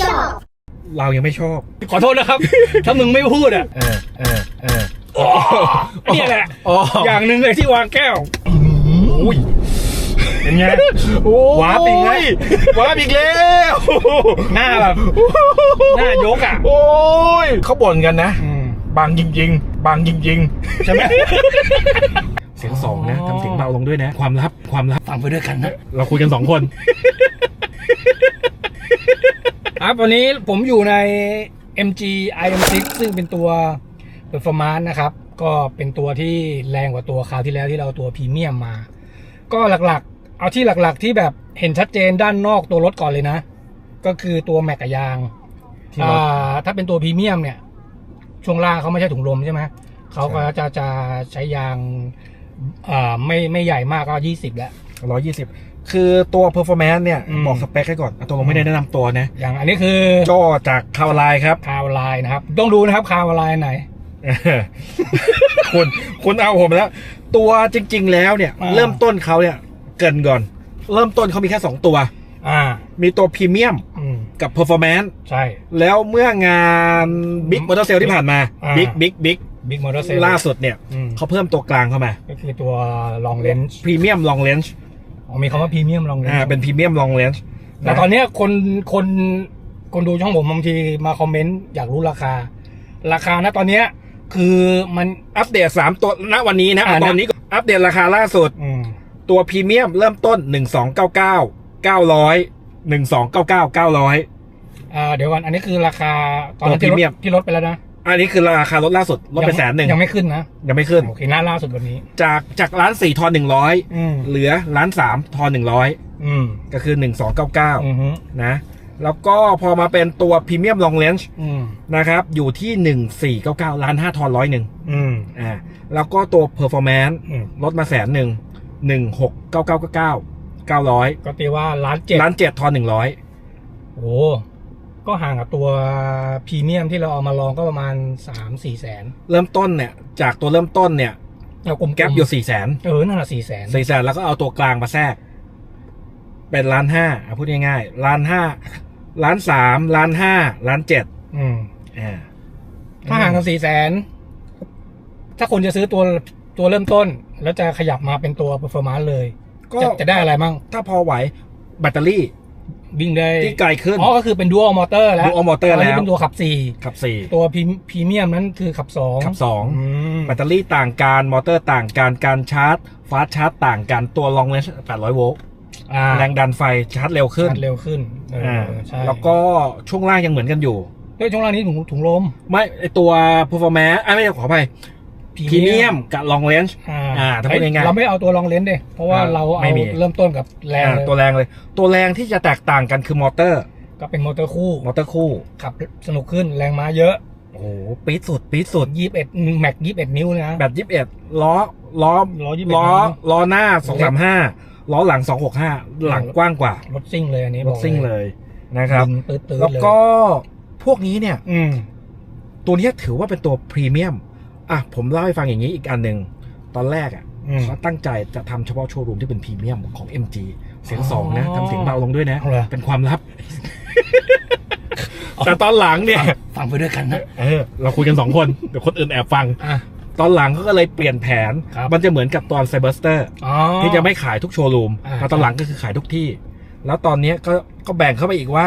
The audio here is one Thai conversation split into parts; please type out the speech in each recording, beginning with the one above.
ชอบ เรายังไม่ชอบ ขอโทษนะครับ ถ้ามึงไม่พูดอะเออเออเออเนี่ยแหละ อ๋ออย่างหนึ่งเลยที่วางแก้วอุ้ยเป็นไงโอ้ยวาร์ปอีกแล้ววาร์ปอีกแล้วหน้าแบบหน้ายกอะ โอ้ยเขาบ่นกันนะอืมบางจริง ๆ บางจริงๆ ใช่ไหมเสียงสองนะอ๋อทำเสียงเบาลงด้วยนะ ความลับความลับฟังไปด้วยกันนะ เราคุยกันสองคน ครับวันนี้ผมอยู่ใน MG IM6 ซึ่งเป็นตัว Performance นะครับ ก็เป็นตัวที่แรงกว่าตัวคราวที่แล้วที่เราเอาตัวพรีเมียมมา ก็หลักๆ เอาที่หลักๆที่แบบเห็นชัดเจนด้านนอกตัวรถก่อนเลยนะ ก็คือตัวแม็กกับยางที่รถอ่าถ้าเป็นตัวพรีเมียมเนี่ย ช่วงล่างเขาไม่ใช่ถุงลมใช่ไหมเขาก็จะจะใช้ยางอ่าไม่ไม่ใหญ่มากก็ยี่สิบแล้วร้อยยี่สิบ คือตัว performance เนี่ย อืม บอกสเปคให้ก่อนอะตัวผมไม่ได้แนะนำตัวนะอย่างอันนี้คือก็จากคาวไลน์ครับ คาวไลน์นะครับ ต้องดูนะครับคาวไลน์ไหน คุณคุณเอาผมแล้ว ตัวจริง ๆ แล้วเนี่ย อ่า เริ่มต้นเขาเนี่ยเกรินก่อน เริ่มต้นเขามีแค่ 2 ตัว อ่า มีตัวพรีเมียมอืม กับ performance ใช่ แล้วเมื่องาน Big Motor Sale ที่ผ่านมาอ่า Big Big Big บิ๊กมอเตอร์เซลล่าสุดเนี่ยอืมเขาเพิ่มตัวกลางเข้ามาก็คือตัวลองเลนส์พรีเมียมลองเลนส์อ๋อ มีคำว่าพรีเมียมลองเลนอ่าส์เป็นพรีเมียมลองเลนส์แต่ตอนเนี้ยคนคนคนดูช่องผมบางทีมาคอมเมนต์อยากรู้ราคา ราคานะตอนเนี้ยคือมัน อัปเดต 3 ตัวณวันนี้นะอ่า ตอนนี้ก็อัปเดตราคาล่าสุด อืมตัวพรีเมียมเริ่มต้น 1299 900 1299 900 อ่าเดี๋ยวก่อนอันนี้คือราคาตอนนั้นตัวที่ลด premium ที่ลดไปแล้วนะ อันนี้คือราคาลดล่าสุดลดไปยังแสนหนึ่งยังไม่ขึ้นนะยังไม่ขึ้นโอเคหน้าล่าสุดวันนี้ จากจากร้านสี่ทอนหนึ่งร้อยอืมเหลือร้านสามทอนหนึ่งร้อยอืมก็คือหนึ่งสองเก้าเก้าอืมฮึนะแล้วก็พอมาเป็นตัวพรีเมียมลองเลนส์อืมนะครับอยู่ที่หนึ่งสี่เก้าเก้าล้านห้าทอนร้อยหนึ่งอืมอ่าแล้วก็ตัวเพอร์ฟอร์แมนซ์อืมลดมาแสนหนึ่งหนึ่งหกเก้าเก้าเก้าเก้าเก้าร้อยก็ตีว่าล้านเจ็ดล้านเจ็ดทอนหนึ่งร้อยโอ้ ก็ห่างกับตัวพรีเมียมที่เราเอามาลองก็ประมาณสามสี่แสนเริ่มต้นเนี่ย จากตัวเริ่มต้นเนี่ยเรากลมๆแก๊ปอยู่สี่แสนเออนั่นแหละสี่แสนสี่แสนแล้วก็เอาตัวกลางมาแทรก เป็นล้านห้าอะพูดง่ายๆล้านห้าล้านสามล้านห้าล้านเจ็ดอืมอ่าถ้าห่างกันสี่แสนถ้าคนจะซื้อตัวตัวเริ่มต้น แล้วจะขยับมาเป็นตัว performance เลยก็จะจะได้อะไรมั่งถ้าพอไหวแบตเตอรี่ วิ่งได้ที่ไกลขึ้นอ๋อก็คือเป็น dual motor แล้ว dual motor นนี้แล้วเป็นตัวขับสี่ขับสี่ตัวพรีเมียมนั้นคือขับสองขับสองอืมแบตเตอรี่ต่างกันมอเตอร์ต่างกันการชาร์จฟาสชาร์จต่างกันตัวลองเลนส์800โวลต์อ่าแรงดันไฟชาร์จเร็วขึ้นชาร์จเร็วขึ้นเอออ่าใช่แล้วก็ช่วงล่างยังเหมือนกันอยู่เฮ้ยช่วงล่างนี้ถุงถุงลม ไม่ไอตัว performance อะไม่ใช่ขออภัย พรีเมียมกับลองเลนส์อ่าอ่าถ้าพูดง่ายๆเราไม่เอาตัวลองเลนส์เด้เพราะว่าอ่าเราไม่เอามีเริ่มต้นกับแรงเลยตัวแรงเลย ตัวแรงที่จะแตกต่างกันคือมอเตอร์ ก็เป็นมอเตอร์คู่มอเตอร์คู่ขับสนุกขึ้นแรงม้าเยอะโอ้โหปี๊ดสุดปี๊ดสุดยี่สิบเอ็ดแม็กยี่สิบเอ็ดนิ้วเลยนะแบบ21ล้อล้อล้อ21ล้อนิ้วล้อหน้า235ล้อหลัง265หลังกว้างกว่ารถซิ่งเลยอันนี้รถซิ่งเลยนะครับดึงตืดๆแล้วเลยก็พวกนี้เนี่ยอืมตัวเนี้ยถือว่าเป็นตัวพรีเมียม อะผมเล่าให้ฟังอย่างนี้อีกอันหนึ่งตอนแรกอะอืมเขาตั้งใจจะทำเฉพาะโชว์รูมที่เป็นพรีเมียมของ MG เสียงสองนะอ๋อทำเสียงเบาลงด้วยนะเอาเหรอเป็นความลับ แต่ตอนหลังเนี่ย ฟังไปด้วยกันนะเออเราคุยกันสองคน เดี๋ยวคนอื่นแอบฟังอะตอนหลังเขาก็เลยเปลี่ยนแผนครับมันจะเหมือนกับตอนไซเบอร์สเตอร์อ๋อที่จะไม่ขายทุกโชว์รูมอ่าแต่ตอนหลังก็คือขายทุกที่ แล้วตอนเนี้ยก็ก็แบ่งเข้าไปอีกว่า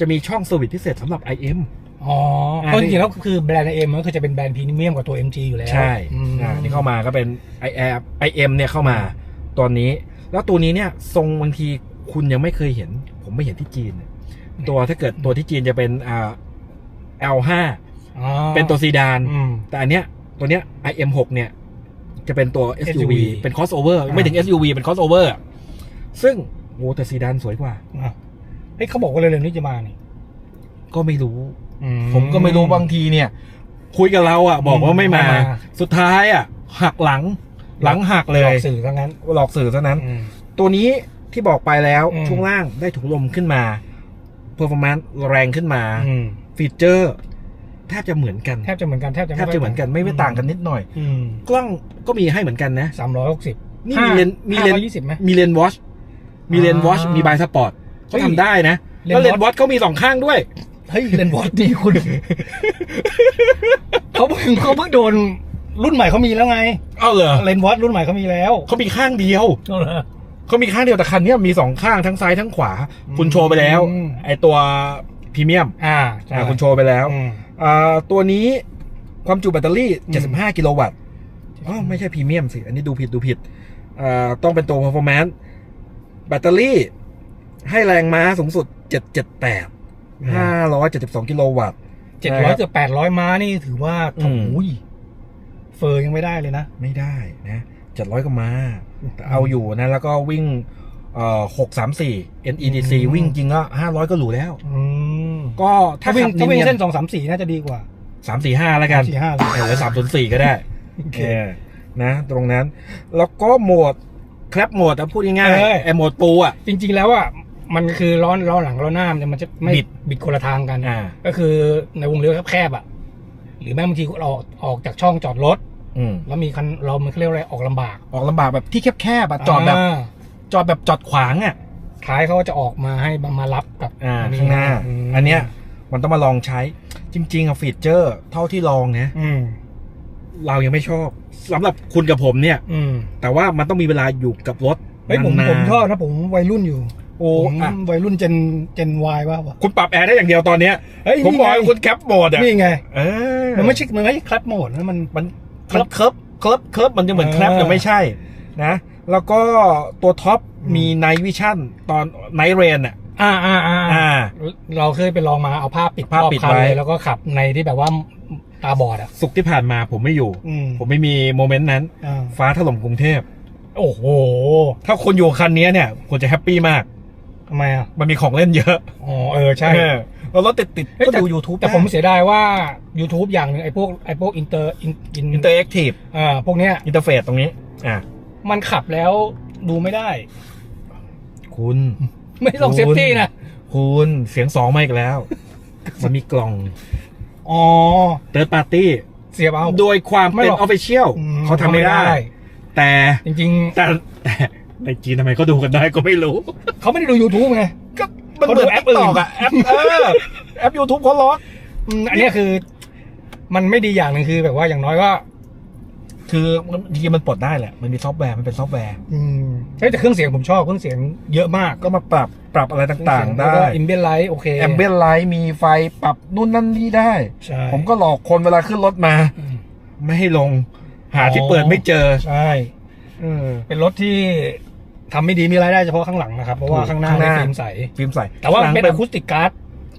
จะมีช่องเซอร์วิสพิเศษสำหรับ IM อ๋อเพราะจริงๆแล้วคือแบรนด์เอ็มก็คือจะเป็นแบรนด์พรีเมียมกว่าตัว MG อยู่แล้วใช่อืมอ่าที่เข้ามาก็เป็น i IM เนี่ยเข้ามาตอนนี้ แล้วตัวนี้เนี่ยทรงบางทีคุณยังไม่เคยเห็น ผมไม่เห็นที่จีน ตัวถ้าเกิดตัวที่จีนจะเป็นอ่า L5 อ๋อเป็นตัวซีดานอืมแต่อันเนี้ยตัวเนี้ย IM6 เนี่ย จะเป็นตัว SUV SUV เป็น crossover อ่าไม่ถึง SUV เป็น crossover อะซึ่งโอ้แต่ซีดานสวยกว่าอะเฮ้ยเขาบอกว่าเร็วๆนี้จะมานี่ก็ไม่รู้อื ผมก็ไม่รู้บางทีเนี่ย คุยกับเราอะ บอกว่าไม่มาไม่มาสุดท้ายอะ หักหลัง หลังหักเลหลอยกสื่อทั้งนั้นหลอกสื่อเท่านั้นอืมตัวนี้ที่บอกไปแล้วอืมช่วงล่างได้ถุงลมขึ้นมา performance แรงขึ้นมาอืมฟีเจอร์แทบจะเหมือนกันแทบจะเหมือนกันแทบจะแทบจะเหมือนกันไม่ไม่ต่างกันนิดหน่อยอืมกล้องก็มีให้เหมือนกันนะสามร้อยหกสิบนี่มีเลนมีเลนยี่สิบไหมมีเลนวอชมีเลนวอชอ่ามีมีบายสปอร์ตเขาเฮ้ยทำได้นะแล้วเลนส์วอตเขามีสองข้างด้วย เฮ้ยเลนวอตดีคุณ เขาเพิ่งเขาเพิ่งโดนรุ่นใหม่เขามีแล้วไงเอาเหรอเลนวอตรุ่นใหม่เขามีแล้วเขามีข้างเดียวเอาเหรอ เขามีข้างเดียวแต่คันเนี้ยมีสองข้างทั้งซ้ายทั้งขวา คุณโชว์ไปแล้ว อืม ไอตัวพรีเมียมอ่าใช่อ่าคุณโชว์ไปแล้วอืม อ่าตัวนี้ความจุแบตเตอรี่ อืม 75 กิโลวัตต์อ๋อไม่ใช่พรีเมียมสิ อันนี้ดูผิดดูผิดอ่าต้องเป็นตัว performance แบตเตอรี่ให้แรงม้าสูงสุด 778 572กิโลวัตต์ เจ็ดร้อยเกือบแปดร้อยม้านี่ถือว่าอืมโอ้ยเฟอร์ยังไม่ได้เลยนะ ไม่ได้นะ700ก็มาแต่เอาอยู่นะ แล้วก็วิ่งเอ่อ634 NEDC อืม วิ่งจริงก็500 ก็หรูแล้ว อืมก็ถ้าถ้าวิ่งขับถ้าวิ่งเนียเส้นนสองสามสี่น่าจะดีกว่าสามสี่ห้าแล้วกัน สี่ห้าเออหรือสามศูนย์สี่ก็ได้โอเค เออนะ ตรงนั้น แล้วก็โหมด แคลปโหมดอะพูดง่ายเออ ๆไอโหมดปูอะจริง ๆ แล้วอะ มันคือล้อล้อหลังล้อหน้ามันจะไม่บิด บิดคนละทางกัน อ่า ก็คือในวงเลี้ยวแคบๆอะ หรือแม้บางทีเราออกออกจากช่องจอดรถ อืมแล้วมีคันเรามันเขาเรียกว่าอะไรออกลำบากออกลำบากแบบที่แคบๆอะจอดแบบาจอดแบบจอดขวางอะท้ายเขาก็จะออกมาให้มารับกับอ่าอัข้างหน้า มอันเนี้ยมันต้องมาลองใช้จริง ๆอะฟีเจอร์เท่าที่ลองนะอืม เรายังไม่ชอบสำหรับคุณกับผมเนี่ย อืมแต่ว่ามันต้องมีเวลาอยู่กับรถเฮ้ยผมนานๆผมชอบนะผมวัยรุ่นอยู่ โอ้ผมอะวัยรุ่นเจนเจนวายว่าวะ คุณปรับแอร์ได้อย่างเดียวตอนเนี้ยเฮ้ยผมบอกให้นี่ไงคุณแคปโหมดอะนี่ไง เออมันไม่ใช่มันไม่ใช่คลัตโหมดนะมัน มันมันเคิร์ฟเคิร์ฟเคิร์ฟมันจะเหมือนเออ แคลปแต่ไม่ใช่นะ แล้วก็ตัวท็อปอืมมีไนวิชั่นตอนไนเรนอะ อ่าอ่าอ่าอ่า เราเคยไปลองมาเอาผ้าปิดผ้ารอบปิดคันไว้ เลยแล้วก็ขับในที่แบบว่าตาบอดอะ สุกร์ที่ผ่านมาผมไม่อยู่ อืมผมไม่มีโมเมนต์นั้น อ่าฟ้าถล่มกรุงเทพ โอ้โห ถ้าคนอยู่คันนี้เนี่ยควรจะแฮปปี้มากทำไมอะ มันมีของเล่นเยอะ อ๋อเออใช่เออแล้วรถติดติดๆเฮ้ยก็แต่ดู YouTube แต่ผมเสียดายว่า YouTube อย่างหนึ่งไอ้พวกไอ้พวกอินเตอร์อินอินอินเตอร์แอคทีฟอ่าพวกเนี้ยอินเทอร์เฟซตรงนี้ อะมันขับแล้วดูไม่ได้ คุณ ไม่ต้องคุณเซฟตี้นะ คุณเสียงสองมาอีกแล้ว มันมีกล่อง อ๋อเติร์ดปาร์ตี้เสียบเอา โดยความไม่เป็นหรออกอฟฟิเชียลอืเขาทำไม่ได้ แต่จริงแต่แต่ ในจีนทำไมเขาดูกันได้ก็ไม่รู้ๆเขาไม่ได้ดู YouTube ไงก็มันเหมือนเขาดูแอแอปปอื่นตอกอะแอปเออแอปยูทูบเขาล็อกอืมอันเนี้ยคือ มันไม่ดีอย่างหนึ่งคือแบบว่าอย่างน้อยก็ คือมันจริงๆมันปลดได้แหละ มันมีซอฟต์แวร์ มันเป็นซอฟต์แวร์ อืมเฮ้ยแต่เครื่องเสียงผมชอบเครื่องเสียงเยอะมากก็มาปรับปรับอะไรต่างๆ ได้ อินเบียนไลท์โอเค แอมเบียนไลท์มีไฟปรับนู่นนั่นนี่ได้ ใช่ ผมก็หลอกคนเวลาขึ้นรถมา อืม ไม่ให้ลง หาอ๋อที่เปิดไม่เจอ ใช่ เออ เป็นรถที่ ทำไม่ดีมีรายได้เฉพาะข้างหลังนะครับ เพราะว่าถูกข้างหน้าข้างหเป็นน้าฟิล์มใส ฟิล์มใส่แต่ว่าข้งหลังเป็นอะคูสติกการ์ด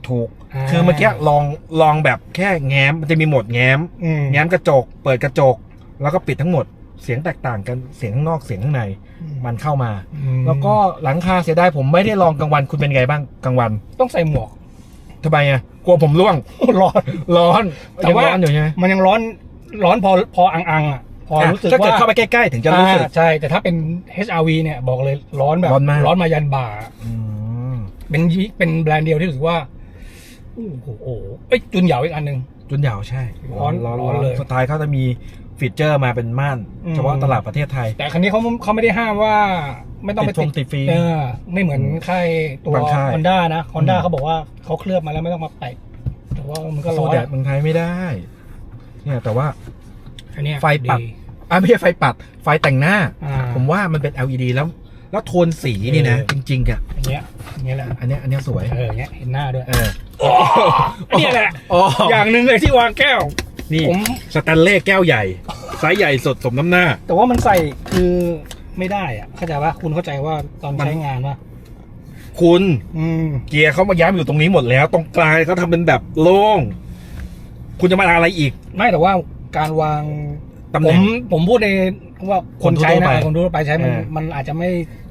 ถูก อ่า คือเมื่อกี้ลองลองแบบแค่แง้มมันจะมีโหมดแง้ม อืม แง้มกระจก เปิดกระจก แล้วก็ปิดทั้งหมด เสียงแตกต่างกันเสียงข้างนอกเสียงข้างในมันเข้ามาอืมแล้วก็หลังคาเสียดายผมไม่ได้ลองกลางวันคุณเป็นไงบ้างกลางวันต้องใส่หมวก ทำไมอะกลัวผมร่วง ร้อน ร้อนแต่ว่า ยังร้อนอยู่ใช่ไหมมันยังร้อนร้อนพอพออังๆอะ พอรู้สึกถ้าเกิดว่าเข้าไปใกล้ ๆ ถึงจะรู้สึก อ่าใช่ แต่ถ้าเป็น HRV เนี่ยบอกเลยร้อนแบบร้อนมาก ร้อนมายันบ่า อืมเป็นเป็นแบรนด์เดียวที่รู้สึกว่าโอ้โหเอ้ยจุนเหยาอีกอันหนึ่ง จุนยาวใช่ร้อนร้อนร้อนเลยสุดท้ายเขาจะมีฟีเจอร์มาเป็นม่าน อืม เฉพาะตลาดประเทศไทย แต่คันนี้เขาเขาไม่ได้ห้ามว่าไม่ต้องไปติดฟงติดฟิล์มเออไม่เหมือนค่ายตัวบางค่ายฮอนด้านะฮอนด้าอืม เขาบอกว่าเขาเคลือบมาแล้วไม่ต้องมาแปะแต่ว่ามันก็ร้สู้อนแดดเมืองไทยไม่ได้ เนี่ยแต่ว่า อันเนี้ยไฟปัดดี อะไม่ใช่ไฟปัด ไฟแต่งหน้า อ่า ผมว่ามันเป็น LED แล้ว แล้วโทนสีนี่นะเออจริงๆอะอย่างเงี้ยอย่างเงี้ยแหละอันเนี้ยอันเนี้ยสวย เอออย่างเงี้ยเห็นหน้าด้วยเออเนี่ยแหละอ๋ออย่างหนึ่งเลยที่วางแก้ว นี่ผม สแตนเล่แก้วใหญ่ไซส์ใหญ่สดสมน้ำหน้า แต่ว่ามันใส่คือไม่ได้อะเข้าใจว่าคุณเข้าใจว่าตอนมัน ใช้งานว่าคุณอืมเกียร์เขามาย้ำอยู่ตรงนี้หมดแล้ว ตรงกลางเขาทำเป็นแบบโล่ง คุณจะมาอะไรอีก ไม่แต่ว่าการวาง ตำแหผน่มงผมพูดในว่าคนใช้คนทั่วนะไปคนทั่วไปใช้มันเออมันอาจจะไม่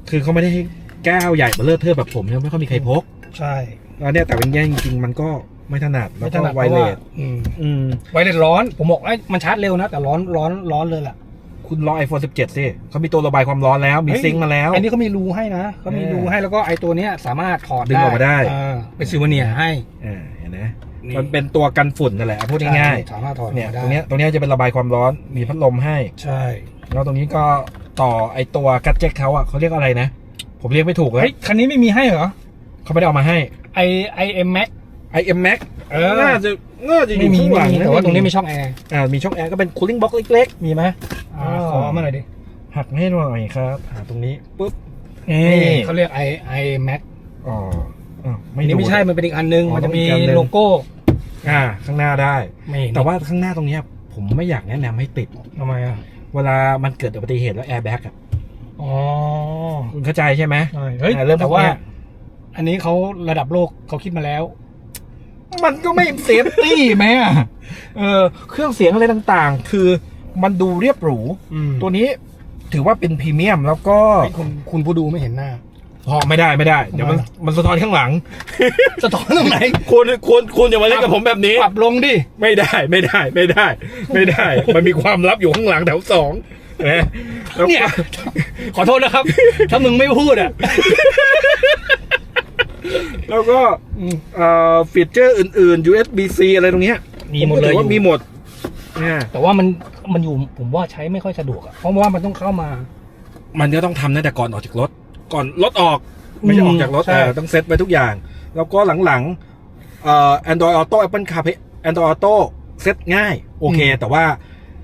คือเขาไม่ได้ให้แก้วใหญ่เบลเลอร์เทอร์แบบผมเนี่ยไม่ค่อยมีใครพกใช่แล้วเนี่ยแต่เป็นแง่จริงๆมันก็ไม่ถนัดแล้วไม่ถก็นัดไวเพราะเลว่าสอืมอืม ไวเลสร้อน ผมบอกไอ้ยมันชาร์จเร็วนะ แต่ร้อนร้อนร้อนเลยแหละคุณรอ iPhone 17 สิเขามีตัวระบายความร้อนแล้ว มีเฮ้ย ซิงค์มาแล้ว อันนี้เขามีรูให้นะเขามีเออรูให้แล้วก็ไอ้ตัวเนี้ยสามารถถอดดึงออกมาได้เออเป็นซิวเนียร์ให้ อ่าเห็นไหม นี่มันเป็นตัวกันฝุ่นนั่นแหละพูดง่ายสามารถถอดๆเนี่ยออกมาตรงเนี้ได้ยตรงเนี้ยจะเป็นระบายความร้อนมีพัดลมให้ ใช่ แล้วตรงนี้ก็ต่อไอตัวกัดเจ็ตเขาอะเขาเรียกอะไรนะ ผมเรียกไม่ถูกแล้วเฮ้ยคันนี้ไม่มีให้เหรอเขาไม่ได้เอามาให้ไอไอเอ็มแม็ก IM Max เออ น่าจะน่าจะอไม่ยู่มีข้างหไม่ลังมีนะแต่ว่าตรงนี้มีช่องแอร์อ่ามีช่องแอร์ก็เป็น cooling box เล็กมีไหมอ่าอ๋อขอมาหน่อยดิๆหักให้หน่อยครับอ่าตรงนี้ปุ๊บนี่นี่เขาเรียกไอไอแม็กอ๋ออะอันนี้ไม่ใช่ดูมันเป็นอีกอันนึงอ๋อมันจะมีต้องอีกอันนึงโลโก้ อ่า ข้างหน้าได้ ไม่เห็นแต่ว่าข้างหน้าตรงเนี้ย ผมไม่อยากแนะนำให้ติด ทำไมอะเวลามันเกิดอุบัติเหตุแล้วแอร์แบ็กอะอ๋อคุณเข้าใจใช่ไหม ใช่เฮ้ยอ่าเริ่มแต่ว่า พวกเนี้ย อันนี้เขาระดับโลกเขาคิดมาแล้ว มันก็ไม่เซฟตี้ไหมอะเออเครื่องเสียงอะไรต่างๆ คือมันดูเรียบหรู อืมตัวนี้ถือว่าเป็นพรีเมียมแล้วก็ เฮ้ยคุณคุณผู้ดูไม่เห็นหน้า พอไม่ได้ไม่ได้ เดี๋ยวมันทำไมล่ะมันสะท้อนข้างหลัง สะท้อนตรงไหนคุณคุณคุณอย่ามาเล่นกับผมแบบนี้ ปรับลงดิ ไม่ได้ไม่ได้ไม่ได้ ไม่ได้ มันมีความลับอยู่ข้างหลังแถวสองนะแล้วก็เนี่ยขอโทษนะครับ ถ้ามึงไม่พูดอะ แล้วก็เอ่อฟีเจอร์อื่น ๆ USB-C อะไรตรงเนี้ย มีหมดเลยผก็ถือว่ามีหมดเนี่ยแต่ว่ามันมันอยู่ผมว่าใช้ไม่ค่อยสะดวกอะเพราะว่ามันต้องเข้ามา มันก็ต้องทำตั้งแต่ก่อนออกจากรถ ก่อนรถออก ไม่ใช่ออกจากรถใช่ แต่ต้องเซตไว้ทุกอย่าง แล้วก็หลังๆเอ่อ Android Auto Apple CarPlay Android Auto เซตง่าย โอเค แต่ว่า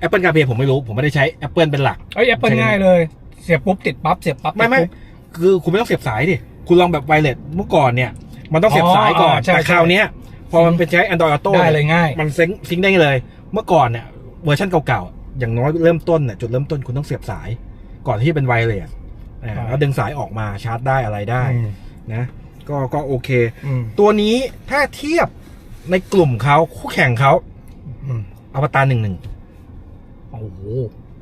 Apple CarPlay ผมไม่รู้ ผมไม่ได้ใช้ Apple เป็นหลัก เอ้ยแอปเปิลใช่ ง่ายเลย เสียบปุ๊บติดปั๊บเสียบปั๊บไม่ไม่ติดปุ๊บ คือคุณไม่ต้องเสียบสายดิ คุณลองแบบไวเลสเมื่อก่อนเนี่ย มันต้องเสียบสายก่อน อ๋อใช่แต่คราวเนี้ย พอมันเป็นใช้ Android Auto ได้เลยง่าย มันซิงซิงค์ได้เลย เมื่อก่อนเนี่ยเวอร์ชันเก่าๆ อย่างน้อยเริ่มต้นเนี่ยจุดเริ่มต้นคุณต้องเสียบสาย ก่อนที่จะเป็นไวเลส อ่าใช่แล้วดึงสายออกมาชาร์จได้อะไรได้อืม นะก็ก็โอเค อืมตัวนี้ถ้าเทียบในกลุ่มเขาคู่แข่งเขาอืมอวตารหนึ่งหนึ่งโอ้โห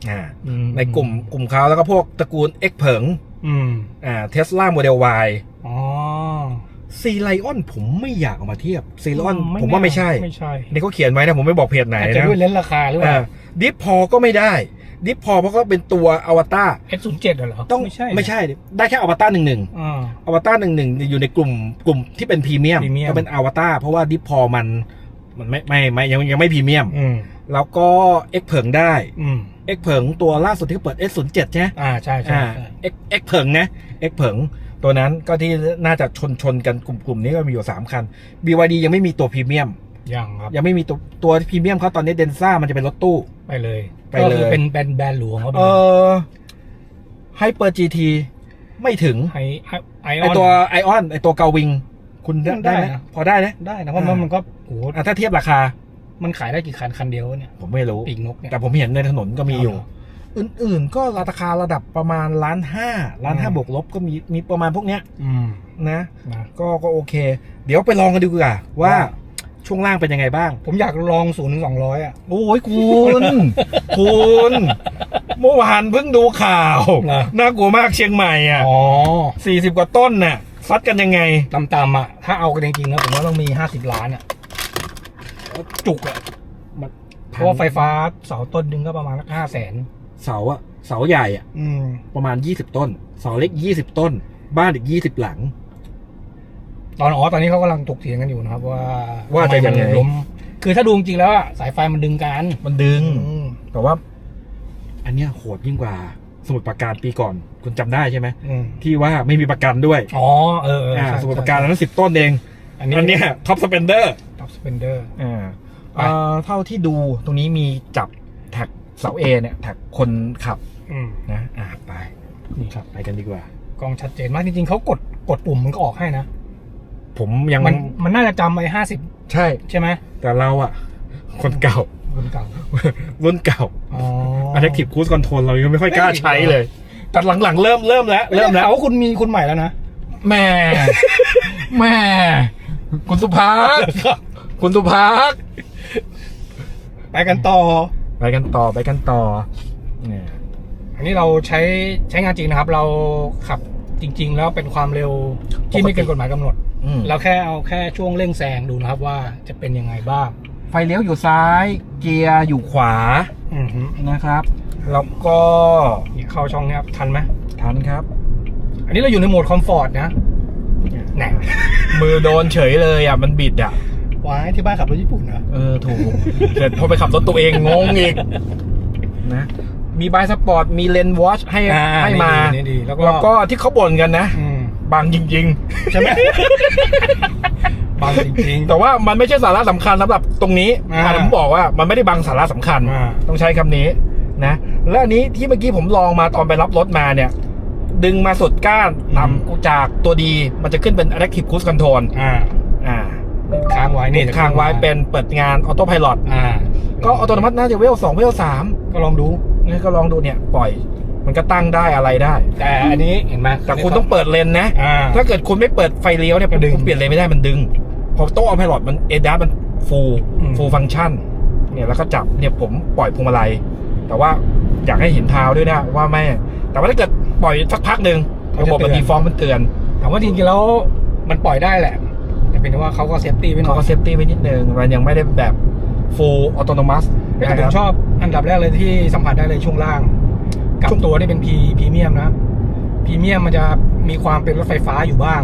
อ่าอืมในกลุ่มกลุ่มเขาแล้วก็พวกตระกูล X เผิงอืมอ่าเทสลาโมเดล Y อ๋อซีไลออนผมไม่อยากเอามาเทียบซีไลออนผมว่าไม่ใช่ไม่ใช่นี่เขาเขียนไว้นะผมไม่บอกเพจไหนอาจจะนะด้วยเลนส์ราคาหรือเปล่าดิฟพอก็ไม่ได้ ดิฟพอเพราะก็เป็นตัวอวตาร S ศูนย์เจ็ดเหรอต้องไม่ใช่ไม่ใช่ ได้แค่อวตารหนึ่งหนึ่งอ่า อวตารหนึ่งหนึ่งอยู่ในกลุ่มกลุ่มที่เป็นพรีเมียมพรีเมียมก็เป็นอวตารเพราะว่าดิฟพอมันมันไม่ไม่ไม่ยังยังไม่พรีเมียม อืมแล้วก็เอ็กเผิงได้อืมเอ็กเผิงตัวล่าสุดที่เขาเปิด S07 ใช่ไหมอ่าใช่ใช่อ่าใช่เอ็กเอ็กเผิงนะเอ็กเผิงตัวนั้นก็ที่น่าจะชนชนกันกลุ่มกลุ่มนี้ก็มีอยู่3คัน BYD ยังไม่มีตัวพรีเมียม ยังครับยังไม่มีตัวตัวพรีเมียมเขาตอนนี้เดนซ่ามันจะเป็นรถตู้ ไปเลยไปเลย ก็คือเป็นแบรนด์แบรนด์หลวงเขาเออไฮเปอร์จีทีไม่ถึง ไอไอไอไอตัวไอออนไอตัวเกาวิง คุณได้ได้ได้ไหมนะ พอได้นะ ได้นะเพราะมันอ่ามัมันก็โอ้โหอะถ้าเทียบราคา มันขายได้กี่คันคันเดียวเนี่ยผมไม่รู้ ปีกนกเนี่ย แต่ผมเห็นในถนนก็มีอยู่เอาเหรอื่นๆ ก็ราคาระดับประมาณล้านห้าล้านห้าอืม บวกลบก็มีมีประมาณพวกเนี้ยอืมนะ นะ ก็ก็โอเค เดี๋ยวไปลองกันดีกว่าว่า ว่า ช่วงล่างเป็นยังไงบ้าง ผมอยากลองศูนย์ถึงสองร้อยอะ โอ้ยคุณ คุณเมื่อวานเพิ่งดูข่าว เหรอ น่ากลัวมากเชียงใหม่อะอ๋อสี่สิบกว่าต้นน่ะซัดกันยังไง ต่ำๆอะ ถ้าเอากันจริงๆนะผมว่าต้องมีห้าสิบล้านอะ จุกอะเพราะว่าไฟฟ้าเสาต้นหนึงก็ประมาณห้าแสนเสาอะเสาใหญ่อะอืม ประมาณยี่สิบต้น เสาเล็กยี่สิบต้น บ้านอีกยี่สิบหลัง ตอนอ๋อตอนนี้เขากำลังถกเถียงกันอยู่นะครับ ว่าว่าจะยังไงทำมมันล้ม คือถ้าดูจริงๆแล้วอะสายไฟมันดึงกันมันดึง อืมแต่ว่า อันเนี้ยโหดยิ่งกว่า สมุดประการปีก่อน คุณจำได้ใช่ไหม อืมที่ว่าไม่มีประกันด้วยอ๋อเออเอออ่าใช่สมุดประการอันนั้นสิบต้นเองอันนี้อันเนี้ยท็อปสเปนเดอร์ ท็อปสเปนเดอร์ อ่าไป เอ่อเท่าที่ดูตรงนี้มีจับแท็กเสาเอเนี่ยแท็กคนขับอืมนะ อ่าไป นี่ครับ ไปกันดีกว่า กล้องชัดเจนมากจริงๆเขากดกดปุ่มมันก็ออกให้นะ ผมยังมันมันน่าจะจำไปห้าสิบใช่ ใช่ไหมแต่เราอะคนเก่า รุ่นเก่ารุ่นเก่า อ๋อ Adaptive Cruise Control เรายังไม่ค่อยกล้าใช้เลย แต่หลังๆ เริ่มเริ่มแล้ว เริ่เริ่มมแล้แล้ววว่าคุณมีคุณใหม่แล้วนะแม่แม่คุณสุภาพคุณสุภาพไปกันต่อ ไปกันต่อไปกันต่อเนี่ยอันนี้เราใช้ใช้งานจริงนะครับ เราขับจริง ๆ แล้วเป็นความเร็วที่ไม่เกินกฎหมายกำหนด อืมเราแค่เอาแค่ช่วงเร่งแซงดูนะครับว่าจะเป็นยังไงบ้าง ไฟเลี้ยวอยู่ซ้าย เกียร์อยู่ขวาอือฮึนะครับ แล้วก็นี่เข้าช่องเนี้ยทันไหมทันครับ อันนี้เราอยู่ในโหมดคอมฟอร์ตนะแหนมือโดนเฉยเลยอะมันบิดอะ ว้ายที่บ้านขับรถญี่ปุ่นเหรอ เออถูก เสร็จพอไปขับรถตัวเองงงอีกนะมีบายสปอร์ตมีเลนวอชให้อ่าให้มานี่ดีนี่ดีแล้วก็ แล้วก็ที่เขาบ่นกันนะ อืม บางจริงใช่ไหมจริง แต่ว่ามันไม่ใช่สาระสำคัญสำหรับตรงนี้อ่าอะผมบอกว่ามันไม่ได้บังสาระสำคัญ อ่า ต้องใช้คำนี้นะ และอันนี้ที่เมื่อกี้ผมลองมาตอนไปรับรถมาเนี่ย ดึงมาสุดก้านต่ำจากตัวดีมันจะขึ้นเป็น Adaptive Cruise Control อ่าอ่าค้างไว้นี่ค้างไว้เป็นเปิดงาน Auto Pilot อ่า ก็อัตโนมัติน่าจะเวลสองเวลสามก็ลองดูนี่ก็ลองดูเนี่ย ปล่อย มันก็ตั้งได้อะไรได้ แต่อันนี้เห็นไหมแต่คุณต้องเปิดเลนนะ อ่า ถ้าเกิดคุณไม่เปิดไฟเลี้ยวเนี่ยก็ดึงคุณเปลี่ยนเลนไม่ได้มันดึงพอโต้ออพายโมันเอดัมันฟูลอืม ฟูลฟังก์ชันเนี่ยแล้วก็จับเนี่ยผมปล่อยพวงมาลัย แต่ว่าอยากให้เห็นเท้าด้วยนะว่าไม่ แต่ว่าถ้าเกิดปล่อยสักพักหนึ่งระบบมันดีฟอร์มมันเตือนถามว่าจริงๆแล้วมันปล่อยได้แหละ แต่เป็นแต่ว่าเขาก็เซฟตี้ไว้หน่เขาอยก็เซฟตี้ไว้นิดนึงมันยังไม่ได้แบบ full autonomous แต่ผมชอบอันดับแรกเลยที่สัมผัสได้เลยช่วงล่าง กับตัวที่เป็นพีพรีเมียมนะพรีเมียมมันจะมีความเป็นรถไฟฟ้าอยู่บ้าง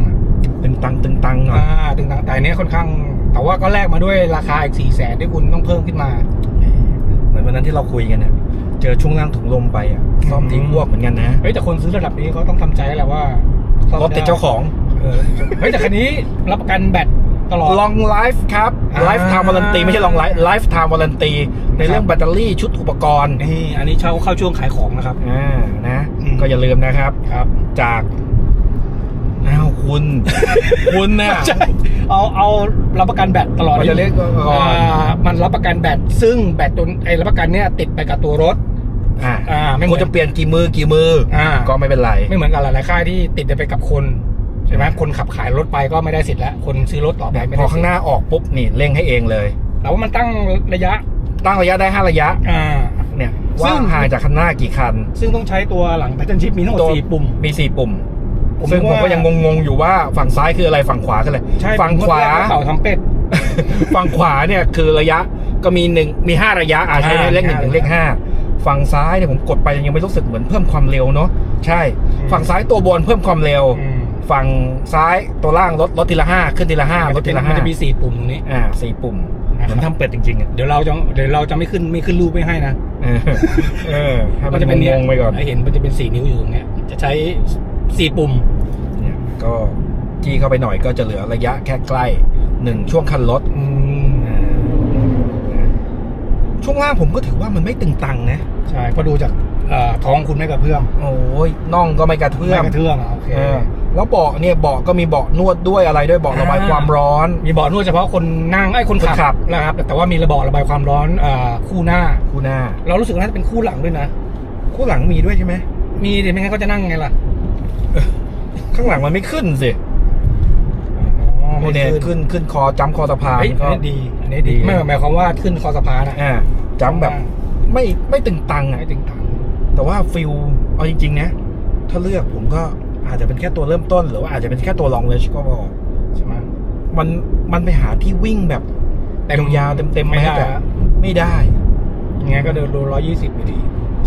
ตึงตังตึงตังหน่อยอ่าตึงต่างแต่อันเนี้ยค่อนข้าง แต่ว่าก็แลกมาด้วยราคาอีกสี่แสนที่คุณต้องเพิ่มขึ้นมา เหมือนวันนั้นที่เราคุยกันเนี่ยเจอช่วงล่างถุงลมไปอะซ่อมทิ้งพวกเหมือนกันนะเฮ้ยแต่คนซื้อระดับนี้เขาต้องทำใจแล้วแหละว่าซ่อมรถติดเจ้าของเออเฮ้ยแต่คันนี้รับประกันแบต ตลอด long life ครับอ่า lifetime warranty ไม่ใช่ long life lifetime warranty ในเรื่องแบตเตอรี่ชุดอุปกรณ์นี่อันนี้เช่าเข้าช่วงขายของนะครับ อ่านะอืม ก็อย่าลืมนะครับ ครับ จากอ้าวคุณ คุณน่ะ ใช่เอาเอารับประกันแบตตลอดมันจะเรียกก่อน อ่ามันรับประกันแบตซึ่งแบตตัวไอ้รับประกันเนี้ยติดไปกับตัวรถ อ่าอ่าไม่เหมืคุอณนจะเปลี่ยนกี่มือกี่มือออ่าก็ไม่เป็นไร ไม่เหมือนกับหลายๆค่ายที่ติดไปกับคน ใช่ไหมคนขับขายรถไปก็ไม่ได้สิทธิ์แล้ว คนซื้อรถต่อไปไม่พได้อข้างหน้าออกปุ๊บนี่เร่งให้เองเลย แต่ว่ามันตั้งระยะตั้งระยะได้ 5 ระยะอ่า เนี่ยซึ่ว่าง ห่างจากข้างหน้ากี่คัน ซึ่งต้องใช้ตัวหลังแพทเทิร์นชิพมีทั้งหมดตัว สี่ปุ่ม มี 4 ปุ่ม ผมซึ่งผมว่า ก็ยังงงๆอยู่ว่าฝั่งซ้ายคืออะไรฝั่งขวาคืออะไรใช่ฝั่งขวา เต่าทำเป็ด ฝั่งขวาเนี่ยคือระยะก็มีหนึ่งมีห้าระยะอ่าใช้ได้อ่าเลขหนึ่งถึงเลขห้าฝั่งซ้ายเนี่ยผมกดไปยังไม่รู้สึกเหมือนเพิ่มความเร็วเนาะใช่ อืม ฝั่งซ้ายตัวบนเพิ่มความเร็ว อืม ฝั่งซ้ายตัวล่างลดลดทีละห้าขึ้นทีละห้าลดทีละมัห้าจะมีสี่ปุ่มตรงนี้อ่าสี่ปุ่มนะครับเหมือนทำเป็ดจริงๆอะเดี๋ยวเราจะเดี๋ยวเราจะไม่ขึ้นไม่ขึ้นรูปไม่ให้นะเออเออให้มันจะเป็นงงๆไปก่อนให้เห็นมันจะเป็นสี่นิ้วอยู่ตรงเนี้ยจะใช้สี่ปุ่มเนี่ยก็จี้เข้าไปหน่อยก็จะเหลือระยะแค่ใกล้หนึ่งช่วงคันรถอืมอ่านะช่วงล่างผมก็ถือว่ามันไม่ตึงตังนะใช่เพอดูจากเอ่อท้องคุณไม่กระเพื่อมโอ้ยน่องก็ไม่กระเพื่อไม่มกระเทืองอะโอเคเออ แล้วเบาะเนี่ยเบาะก็มีเบาะนวดด้วยอะไรด้วยเบาะระบายอ่าความร้อน มีเบาะนวดเฉพาะคนนั่งไอ้ยคนคนขัขับบ นะครับแต่ว่ามีระเบาะระบายความร้อนเอ่อคู่หน้า คู่หน้า เรารู้สึกว่าน่าจะเป็นคู่หลังด้วยนะ คู่หลังมีด้วยใช่ไหมมีเดี๋ยวไม่งั้นก็จะนั่งไงล่ะข้างหลังมันไม่ขึ้นสิอ๋อพวกเนี่ยขึ้นขึ้นคอจ้ำคอสะพานเฮ้ยอันก็ นี้ดีอันนี้ดีดี ไม่หมายความว่าขึ้นคอสะพานนะอ่าจ้ำแบบไม่ไม่ตึงตังอะ ไม่ถึงถังแต่ว่าฟิลเอาจริงๆนะถ้าเลือกผมก็ อาจจะเป็นแค่ตัวเริ่มต้น หรือว่าอาจจะเป็นแค่ตัวลองเลยก็พอใช่ไหมมันมันไปหาที่วิ่งแบบเต็มยาวๆเต็มๆไม่ได้แต่อะไม่ได้ยังไงก็เดินโลร้อยยี่สิบอยู่ดี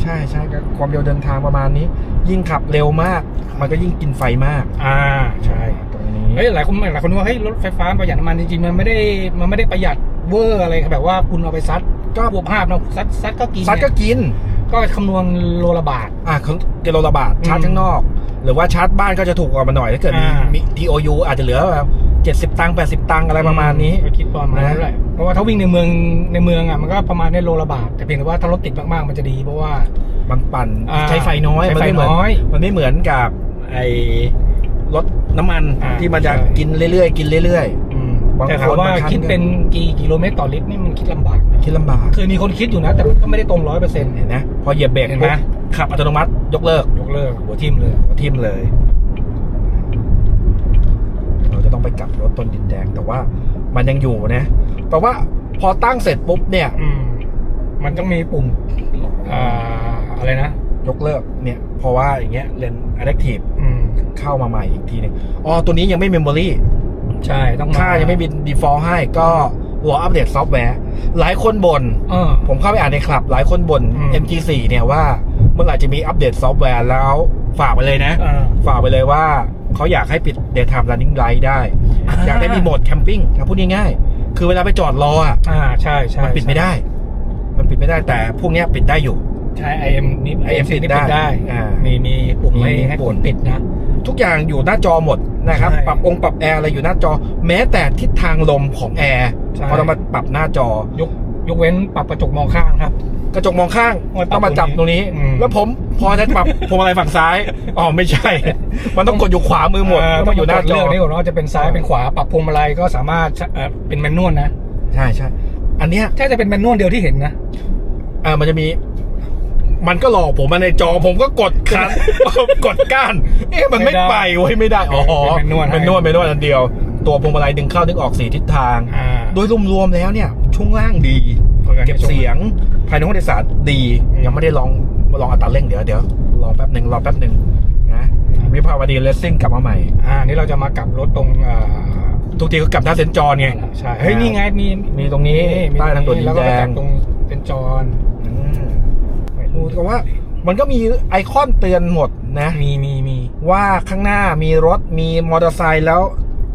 ใช่ใช่ก็ความเร็วเดินทางประมาณนี้ ยิ่งขับเร็วมาก มันก็ยิ่งกินไฟมาก อ่าใช่ตรงนี้เฮ้ยหลายคนหลายคนว่าเฮ้ยรถไฟฟ้าประหยัดน้ำมันจริงๆมันไม่ได้มันไม่ได้ประหยัดเวอร์อะไรแบบว่าคุณเอาไปซัดก็บวกภาพนะซัดซัดก็กินซัดก็กิน ก็คำนวณโลละบาทอะคือกิโลละบาทชาร์จอืมข้างนอก หรือว่าชาร์จบ้านก็จะถูกกว่ามาหน่อยถ้าเกิดมีอ่ามีมี TOU อาจจะเหลือแบบเจ็ดสิบตังค์แปดสิบตังค์อะไรประมาณนี้ก็คิดประมาณนั้นนะแหละเพราะว่าถ้าวิ่งในเมืองในเมืองอะมันก็ประมาณได้โลละบาทแต่เพียงแต่ว่าถ้ารถติดมากๆมันจะดีเพราะว่ามันปั่นอ่าใช้ไฟน้อยใช้มัไฟไม่เหมือนน้อยมันไม่เหมือนกับไอ้รถน้ำมันอ่าที่มันจะใช่กินเรื่อยๆกินเรื่อยอืม บางแต่ถามคนว่าบางคันคิดเป็นกี่กิโลเมตรต่อลิตรนี่มันคิดลำบากนะๆคิดลำบากเคยมีคนคิดอยู่นะ แต่ก็ไม่ได้ตรงร้อยเปอร์เซ็นต์เห็นนะพอเหยียบเบรกเห็นไหมปุ๊บขับอัตโนมัติยกเลิกยกเลิกหัวทิ่มเลยหัวทิ่มเลย เราจะต้องไปกลับรถต้นดินแดงแต่ว่ามันยังอยู่นะแปลว่าพอตั้งเสร็จปุ๊บเนี่ย อืมมันต้องมีปุ่มอ่าอะไรนะยกเลิกเนี่ยเพราะว่าอย่างเงี้ยเลน adaptive อืมเข้ามาใหม่อีกทีหนึงอ๋อตัวนี้ยังไม่ memory ใช่ต้องค่ายังไม่มี default ให้ก็รออัปเดตซอฟต์แวร์ หลายคนบน่นเออผมเข้าไปอ่านในคลับ หลายคนบ่นอืม MG4 เนี่ยว่าเมื่อไหร่จะมีอัปเดตซอฟต์แวร์แล้วฝากไปเลยนะอ่าฝากไปเลยว่าเขาอยากให้ปิด daytime running light ได้อ่าอยากได้มีโหมดแคมปิ้งนะพูดง่ายๆ คือเวลาไปจอดรออะอ่าใช่ใช่มันปิดไม่ได้ มันปิดไม่ได้แต่พวกเนี้ยปิดได้อยู่ใช่ IM นี่ IM IM นี่ปิปิดดได้ได้อ่ามีมีปุ่มให้มีให้ปุ่กมดปิดนะ ทุกอย่างอยู่หน้าจอหมด นะครับ ใช่ปรับองค์ปรับแอร์อะไรอยู่หน้าจอ แม้แต่ทิศทางลมของแอร์ใช่ พอเรามาปรับหน้าจอ ยกยกเว้นปรับกระจกมองข้างครับ กระจกมองข้างโอ้ยปรับต้องมาจับตรงนี้ อืม แล้วผมพอจะปรับพวงมาลัยฝั่งซ้ายอ๋อไม่ใช่ มันต้องกดอยู่ขวามือหมดเต้องมาอยู่หน้าจเลือ อกนี่ก่อนว่าจะเป็นซ้ายเป็นขวาปรับพวงมาลัยก็สามารถเอ่อเป็นแมนนวลนะใช่ใช่อันเนี้ยแค่จะเป็นแมนนวลเดียวที่เห็นนะเออมันจะมี มันก็หลอกผมมาในจอผมก็กดคันกดก้าน เอ๊ะมันไม่ไม่ได้ไปเว้ยไม่ได้อ๋อเป็นแมนนวลให้เป็นนวลเป็นนวลอันเดียว ตัวพวงมาลัยดึงเข้าดึงออกสี่ทิศทางอ่าโดยรวมๆแล้วเนี่ย ช่วงล่างดี เก็บเสียงภายในห้องโดยสารดีอืมยังไม่ได้ลองลองอัตราเร่งเดี๋ยวเดี๋ยวลองแป๊บหนึ่งรอแป๊บหนึ่งนะวิภาวดีเลสซิ่งกลับมาใหม่ อ่า นี่เราจะมากลับรถตรงอ่าทุกทีก็กลับหน้าเซนจรไง ใช่ เฮ้ย นี่ไง มี มีตรงนี้มีใต้ทางด่วนดิแล้วนก็แดไปกลังบตรงเป็นจรอืมดู แต่ว่ามันก็มีไอคอนเตือนหมดนะ มีมีมีว่าข้างหน้ามีรถมีมอเตอร์ไซค์แล้ว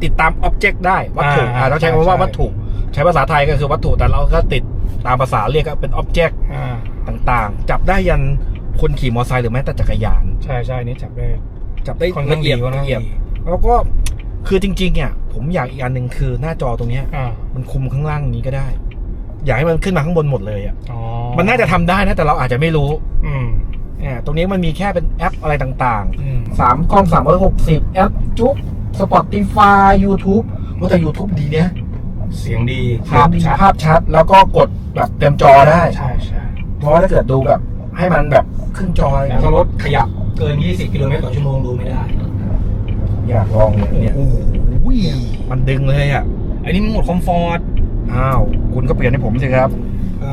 ติดตามอ็อบเจกต์ได้วัตถุอ่าอ่าเราใช้คำว่าใช่วัตถุ ใช้ภาษาไทยก็คือวัตถุแต่เราก็ติดตามภาษาเรียกก็เป็นอ็อบเจกต์อ่าต่างๆ จับได้ยันคนขี่มอเตอร์ไซค์หรือแม้แต่จักรยาน ใช่ใช่นี่จับได้ จับได้ค่อนข้างละเอียดดีค่อนข้างละเอียดดีแล้วก็คือจริงๆเนี่ยผมอยากอีกอันหนึ่งคือหน้าจอตรงเนี้ยอ่ามันคุมข้างล่างนี้ก็ได้ อยากให้มันขึ้นมาข้างบนหมดเลยอะอ๋อมันน่าจะทำได้นะแต่เราอาจจะไม่รู้ อืมเนี่ยตรงนี้มันมีแค่เป็นแอปอะไรต่างอืมๆสามกล้องสามร้อยหกสิบแอปจุ๊บ Spotify YouTube ว่าแต่ YouTube ดีเนี่ยเสียงดีภาพดีชัดภาพชัด แล้วก็กดแบบเต็มจอได้ ใช่ใช่เพราะว่าถ้าเกิดดูแบบ ให้มันแบบขึ้นจออะไรแต่ถ้ารถขยับเกิน 20 กิโลเมตรต่อชั่วโมงดูไม่ได้ อยากลองเนี่ยเนี่ยโอ้โหมันดึงเลยอะ อันนี้มันหมดคอมฟอร์ต อ้าว คุณก็เปลี่ยนให้ผมสิครับ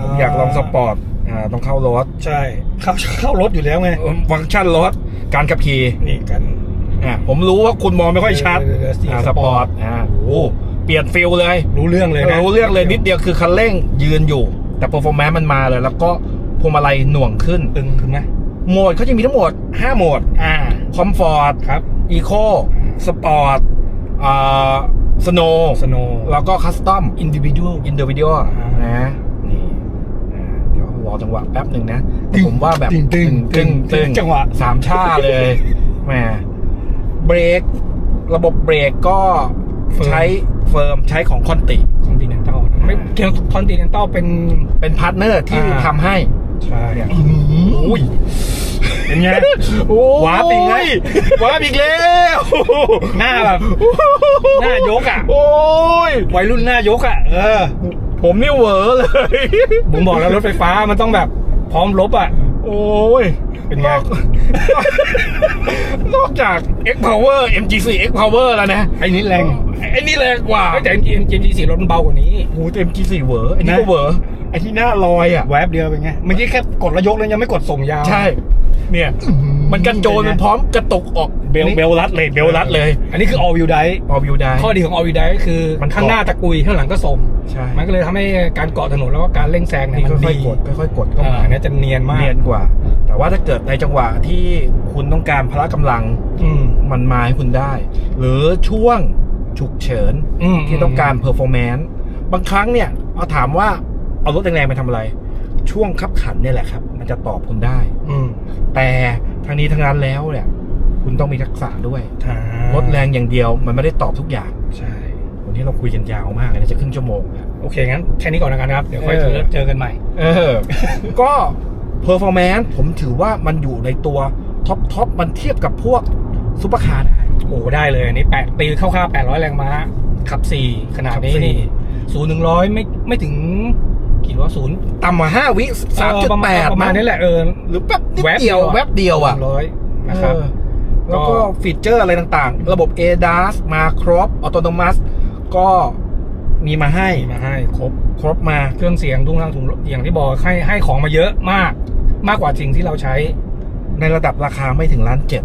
ผมอยากลองสปอร์ต อ่า ต้องเข้ารถใช่ เข้าเข้ารถอยู่แล้วไงเอิ่มฟังก์ชันรถ การขับขี่ นี่กันอ่าผมรู้ว่าคุณมองไม่ค่อยชัด เดี๋ยวๆๆอ่า สปอร์ต อ่า โอ้ เปลี่ยนฟิลเลย รู้เรื่องเลยนะ รู้เรื่องเลยนิดเดียวคือคันเร่งยืนอยู่ แต่ p e r f o r m a n c e มันมาเลย แล้วก็พวงมาลัยหน่วงขึ้น ตึงขึ้นไหมโหมดเขาจะมีทั้งหมด 5 โหมด อ่า คอมฟอร์ต ครับ อีโค สปอร์ตอ่า สโนสโนแล้วก็คัสตอมอินดิวิด l อินเด v i วิด l นะนี่อ่าเดี๋ยวรอจังหวะแป๊บหนึ่งนะแต่ผมว่าแบบตึงตึงตึงตึงจังหวะสามชาเลยแหมเบรก ระบบเบรกก็เฟิร์มใช้เฟิร์มใช้ของคอนติคอนติเนนตัลไม่คอนติเนนตัลเป็นเป็นพาร์ทเนอร์ที่อ่าทำให้ ใช่เนี่ยอุ้ยเป็นไงโอ้ยวาร์ปอีกแล้ววาร์ปอีกแล้วหน้าแบบหน้ายกอะโอ้ยวัยรุ่นหน้ายกอะเออ ผมนี่เหวอเลยผมบอกแล้วรถไฟฟ้ามันต้องแบบพร้อมลบอะ โอ้ยเป็นไงอกนอกจาก X Power MG4 X Power แล้วนะไอ้นี่แรงไอ้นี่แรงกว่าแต่ MG MG4 รถมันเบากว่านี้โอ้โห MG4 เหวอไอ้นี่นะก็เหวอไอ้ที่หน้าลอยอะแวบเดียวเป็นไงเมื่อกี้แค่กดระยกเลยยังไม่กดส่งยาว ใช่ เนี่ย มันกันโจนมันพร้อมกระตุกออก เบลอันนี้เบลรัดเลยเบลรัดเลย อันนี้คือ all wheel drive ออวิวได้ ข้อดีของ all wheel drive ก็คือมันเกาะ ข้างหน้าตะกุยข้างหลังก็ส่งใช่มันก็เลยทำให้การเกาะถนนแล้วก็การเร่งแซงเนี่ยนี่มันค่อยดีๆกดค่อยๆกดเข้าอ่ามาอันนี้จะเนียนมากเนียนกว่า แต่ว่าถ้าเกิดในจังหวะที่คุณต้องการพละกำลังอืมมันมาให้คุณได้ หรือช่วงฉุกเฉินอืมที่ต้องการเพอร์ฟอร์แมนซ์บางครั้งเนี่ยเอาถามว่าเอารถแรงๆไปทำอะไร ช่วงขับขันเนี่ยแหละครับ มันจะตอบคุณได้ อืมแต่ทางนี้ทางนั้นแล้วเนี่ย คุณต้องมีทักษะด้วยอ่ารถแรงอย่างเดียวมันไม่ได้ตอบทุกอย่างใช่วันนี้เราคุยกันยาวมากเลยนะจะครึ่งชั่วโมงแล้วโอเคงั้นแค่นี้ก่อนแล้วกันนะครับ เดี๋ยวค่อยเออเจอกันใหม่ เออ ก็เพอร์ฟอร์แมนซ์ผมถือว่ามันอยู่ในตัวท็อปท็อปมันเทียบกับพวกซุปเปอร์คาร์ได้โอ้โหได้เลยอันนี้แปดตีคร่าวๆ800แรงม้าขับ4ขนาดนี้ขับสี่นี่ศูนย์หนึ่งร้อยไม่ไม่ถึงกี่ว่าศูนย์ต่ำกว่าห้าวิสามจุดประแปมาณดประมาณนี้แหละเออหรือแป๊บนิดแวบเดียวเดียวอะแวบเดียวอะร้อยนะครับเออ แล้วก็ฟีเจอร์อะไรต่างๆ ระบบ ADAS มาครบอัตโนมัติก็มีมาให้มีมาให้ครบครบมาเครื่องเสียงทุ่งทางถุงอย่างที่บอกให้ให้ของมาเยอะมาก มากกว่าสิ่งที่เราใช้ ในระดับราคาไม่ถึงล้านเจ็ด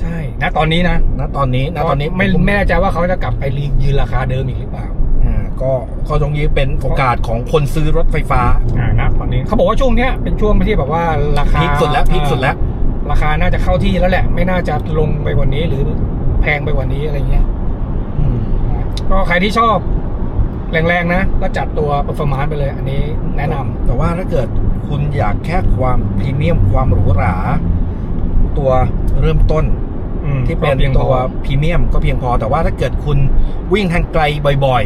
ใช่ณตอนนี้นะณตอนนี้ณตอนนี้ไม่ผมไม่แน่ใจว่าเขาจะกลับไปยืนราคาเดิมอีกหรือเปล่าอ่าก็ก็ตรงนี้เป็นโอกาสของคนซื้อรถไฟฟ้าอ่านะตอนนี้เขาบอกว่าช่วงเนี้ยเป็นช่วงที่แบบว่าราคาพีคสุดแล้วพีคสุดแล้ว ราคาน่าจะเข้าที่แล้วแหละ ไม่น่าจะลงไปกว่านี้หรือแพงไปกว่านี้อะไรเงี้ยอืมก็ใครที่ชอบแรงๆนะ ก็จัดตัว performance ไปเลย อันนี้แนะนำแต่ว่าถ้าเกิดคุณอยากแค่ความพรีเมียมความหรูหรา ตัวเริ่มต้นอืมที่เป็นก็เพียงพอตัวพรีเมียมก็เพียงพอ แต่ว่าถ้าเกิดคุณวิ่งทางไกลบ่อย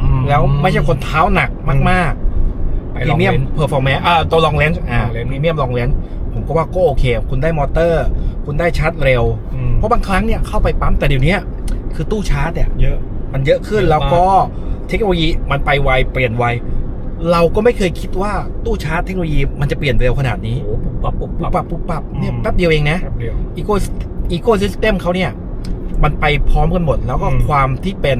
อืๆแล้วไม่ใช่คนเท้าหนักมากไปๆพลรีองเมียมเล่นเพอร์ฟอร์แมนซ์อ่าตัวลองเลนส์อ่า long range พรีเมียมลองเลนส์ ผมก็ว่าก็โอเค คุณได้มอเตอร์ คุณได้ชาร์จเร็วอืมเพราะบางครั้งเนี่ยเข้าไปปั๊มแต่เดี๋ยวนี้คือตู้ชาร์จเนี่ยเยอะมันเยอะขึ้นเยอะมากแล้วก็เทคโนโลยีมันไปไวเปลี่ยนไวเราก็ไม่เคยคิดว่าตู้ชาร์จเทคโนโลยีมันจะเปลี่ยนเร็วขนาดนี้โอ้โหปุ๊บปั๊บปุ๊บปุ๊บปั๊ปับบปุ๊บปับเนี่ยอืมแป๊บเดียวเองนะแป๊บเดียวอีโคอีโคซิสเต็มเขาเนี่ยมันไปพร้อมกันหมด แล้วก็อืมความที่เป็น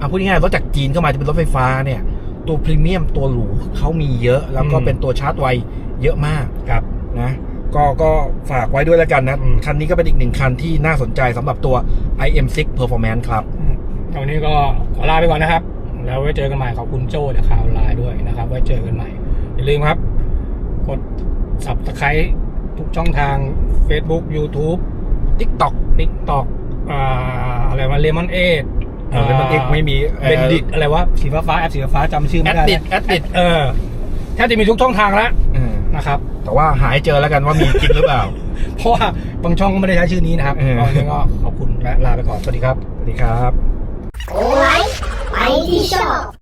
อะพูดง่ายๆรถจากจีนเข้ามาจะเป็นรถไฟฟ้าเนี่ย ตัวพรีเมียมตัวหรูเขามีเยอะ แล้วก็เป็นตัวชาร์จไวเยอะมากครับนะ ก็ก็ฝากไว้ด้วยแล้วกันนะอืมคันนี้ก็เป็นอีกหนึ่งคันที่น่าสนใจสำหรับตัว IM6 Performance ครับวันนี้ก็ขอลาไปก่อนนะครับ แล้วไว้เจอกันใหม่ขอบคุณโจ้จากข่าวออนไลน์ด้วยนะครับ ไว้เจอกันใหม่ อย่าลืมครับ กด subscribe ทุกช่องทาง Facebook YouTube TikTok TikTok อ่าอะไรมาเลมอนเอทเออ Lemon Egg ไม่มีเอ่อเบนดิกอะไรวะสีฟ้าฟ้าแอปสีฟ้าจำชื่อแอไม่ดได้ดิดแล้วแอดดิดเออแทบจะมีทุกช่องทางแล้ว นะครับ แต่ว่าหาให้เจอแล้วกันว่ามีจริงหรือเปล่า เพราะว่าบางช่องก็ไม่ได้ใช้ชื่อนี้นะครับเออวันนี้ก็ขอบคุณและลาไปก่อน สวัสดีครับ สวัสดีครับ โอ้ไลฟ์ไปที่ชอบ